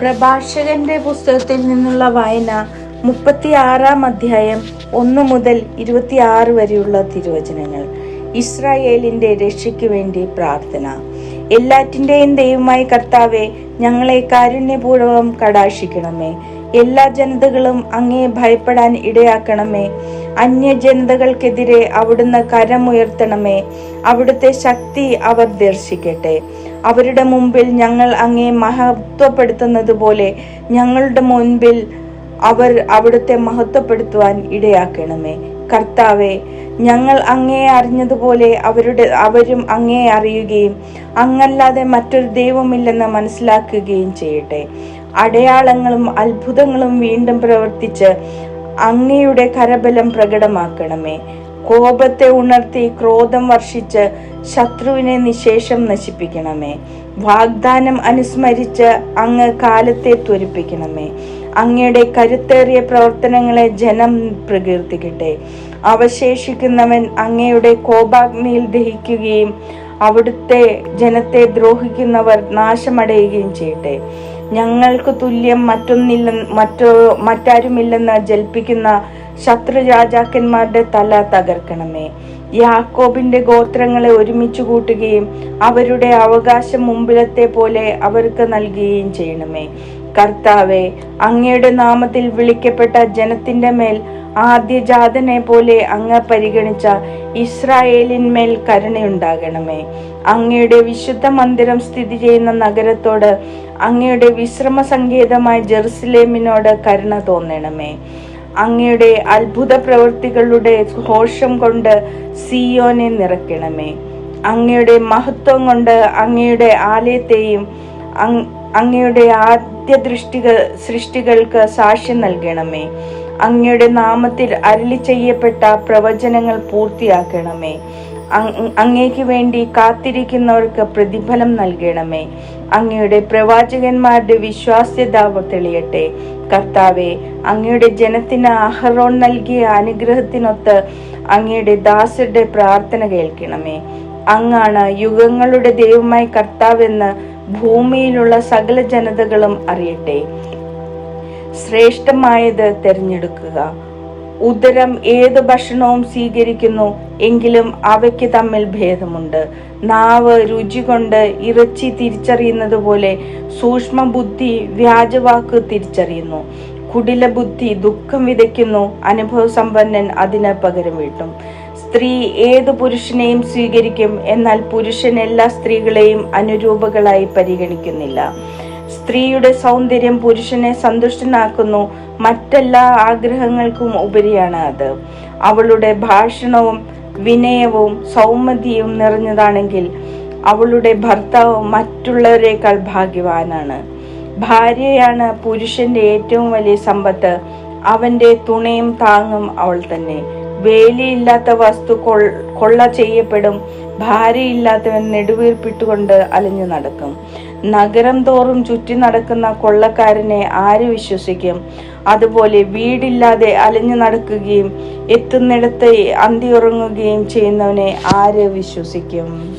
പ്രഭാഷകന്റെ പുസ്തകത്തിൽ നിന്നുള്ള വായന മുപ്പത്തിയാറാം അധ്യായം ഒന്ന് മുതൽ ഇരുപത്തിയാറ് വരെയുള്ള തിരുവചനങ്ങൾ. ഇസ്രായേലിന്റെ രക്ഷയ്ക്ക് വേണ്ടി പ്രാർത്ഥന. എല്ലാറ്റിന്റെയും ദൈവമായി കർത്താവെ ഞങ്ങളെ കാരുണ്യപൂർവം കടാക്ഷിക്കണമേ. എല്ലാ ജനതകളും അങ്ങേ ഭയപ്പെടാൻ ഇടയാക്കണമേ. അന്യ ജനതകൾക്കെതിരെ അവിടുന്ന് കരമുയർത്തണമേ അവിടുത്തെ ശക്തി അവർ ദർശിക്കട്ടെ. അവരുടെ മുമ്പിൽ ഞങ്ങൾ അങ്ങേ മഹത്വപ്പെടുത്തുന്നത് പോലെ ഞങ്ങളുടെ മുൻപിൽ അവർ അവിടുത്തെ മഹത്വപ്പെടുത്തുവാൻ ഇടയാക്കണമേ. കർത്താവെ ഞങ്ങൾ അങ്ങേ അറിഞ്ഞതുപോലെ അവരുടെ അവരും അങ്ങേ അറിയുകയും അങ്ങല്ലാതെ മറ്റൊരു ദൈവമില്ലെന്ന് മനസ്സിലാക്കുകയും ചെയ്യട്ടെ. അടയാളങ്ങളും അത്ഭുതങ്ങളും വീണ്ടും പ്രവർത്തിച്ച് അങ്ങയുടെ കരബലം പ്രകടമാക്കണമേ. കോപത്തെ ഉണർത്തി ക്രോധം വർഷിച്ച് ശത്രുവിനെ നിശേഷം നശിപ്പിക്കണമേ. വാഗ്ദാനം അനുസ്മരിച്ച് അങ്ങ് കാലത്തെ ത്വരിപ്പിക്കണമേ. അങ്ങയുടെ കരുത്തേറിയ പ്രവർത്തനങ്ങളെ ജനം പ്രകീർത്തിക്കട്ടെ. അവശേഷിക്കുന്നവൻ അങ്ങയുടെ കോപാഗ്നിയിൽ ദഹിക്കുകയും അവിടുത്തെ ജനത്തെ ദ്രോഹിക്കുന്നവർ നാശമടയുകയും ചെയ്യട്ടെ. ഞങ്ങൾക്ക് തുല്യം മറ്റൊന്നില്ല മറ്റോ മറ്റാരുമില്ലെന്ന് ജൽപ്പിക്കുന്ന ശത്രു രാജാക്കന്മാരുടെ തല തകർക്കണമേ. യാക്കോബിന്റെ ഗോത്രങ്ങളെ ഒരുമിച്ച് കൂട്ടുകയും അവരുടെ അവകാശം മുമ്പിലത്തെ പോലെ അവർക്ക് നൽകുകയും ചെയ്യണമേ. കർത്താവെ അങ്ങയുടെ നാമത്തിൽ വിളിക്കപ്പെട്ട ജനത്തിന്റെ മേൽ ആദ്യജാതനെ പോലെ അങ്ങ് പരിഗണിച്ച ഇസ്രായേലിന്മേൽ കരുണയുണ്ടാകണമേ. അങ്ങയുടെ വിശുദ്ധ മന്ദിരം സ്ഥിതി ചെയ്യുന്ന നഗരത്തോട് അങ്ങയുടെ വിശ്രമ സങ്കേതമായ ജെറുസലേമിനോട് കരുണ തോന്നണമേ. അങ്ങയുടെ അത്ഭുത പ്രവൃത്തികളുടെ ഘോഷം കൊണ്ട് സിയോനെ നിറയ്ക്കണമേ. അങ്ങയുടെ മഹത്വം കൊണ്ട് അങ്ങയുടെ ആലയത്തെയും അങ്ങയുടെ ആദ്യ ദൃഷ്ടികൾ സൃഷ്ടികൾക്ക് സാക്ഷ്യം നൽകണമേ. അങ്ങയുടെ നാമത്തിൽ അരളി ചെയ്യപ്പെട്ട പ്രവചനങ്ങൾ പൂർത്തിയാക്കണമേ. അങ്ങേക്ക് വേണ്ടി കാത്തിരിക്കുന്നവർക്ക് പ്രതിഫലം നൽകണമേ. അങ്ങയുടെ പ്രവാചകന്മാരുടെ വിശ്വാസ്യത തെളിയട്ടെ. കർത്താവെ അങ്ങയുടെ ജനത്തിന് അഹറോൺ നൽകിയ അനുഗ്രഹത്തിനൊത്ത് അങ്ങയുടെ ദാസരുടെ പ്രാർത്ഥന കേൾക്കണമേ. അങ്ങാണ് യുഗങ്ങളുടെ ദൈവമായി കർത്താവെന്ന് ഭൂമിയിലുള്ള സകല ജനതകളും അറിയട്ടെ. ശ്രേഷ്ഠമായത് തിരഞ്ഞെടുക്കുക. ഉദരം ഏത് ഭക്ഷണവും സ്വീകരിക്കുന്നു എങ്കിലും അവയ്ക്ക് തമ്മിൽ ഭേദമുണ്ട്. നാവ് രുചി കൊണ്ട് ഇറച്ചി തിരിച്ചറിയുന്നത് പോലെ സൂക്ഷ്മ ബുദ്ധി വ്യാജവാക്ക് തിരിച്ചറിയുന്നു. കുടില ബുദ്ധി ദുഃഖം വിതയ്ക്കുന്നു. അനുഭവസമ്പന്നൻ അതിന് പകരം വീട്ടും. സ്ത്രീ ഏത് പുരുഷനെയും സ്വീകരിക്കും. എന്നാൽ പുരുഷൻ എല്ലാ സ്ത്രീകളെയും അനുരൂപകളായി പരിഗണിക്കുന്നില്ല. സ്ത്രീയുടെ സൗന്ദര്യം പുരുഷനെ സന്തുഷ്ടനാക്കുന്നു. മറ്റെല്ലാ ആഗ്രഹങ്ങൾക്കും ഉപരിയാണ് അത്. അവളുടെ ഭാഷണവും വിനയവും സൗമ്യതയും നിറഞ്ഞതാണെങ്കിൽ അവളുടെ ഭർത്താവ് മറ്റുള്ളവരെക്കാൾ ഭാഗ്യവാനാണ്. ഭാര്യയാണ് പുരുഷന്റെ ഏറ്റവും വലിയ സമ്പത്ത്. അവന്റെ തുണയും താങ്ങും അവൾ തന്നെ. വേലിയില്ലാത്ത വസ്തു കൊള്ള ചെയ്യപ്പെടും. ഭാര്യയില്ലാത്തവൻ നെടുവീർപ്പിട്ടുകൊണ്ട് അലഞ്ഞു നടക്കും. നഗരം തോറും ചുറ്റി നടക്കുന്ന കൊള്ളക്കാരനെ ആര് വിശ്വസിക്കും? അതുപോലെ വീടില്ലാതെ അലഞ്ഞു നടക്കുകയും എത്തുന്നിടത്ത് അന്തി ഉറങ്ങുകയും ചെയ്യുന്നവനെ ആര് വിശ്വസിക്കും?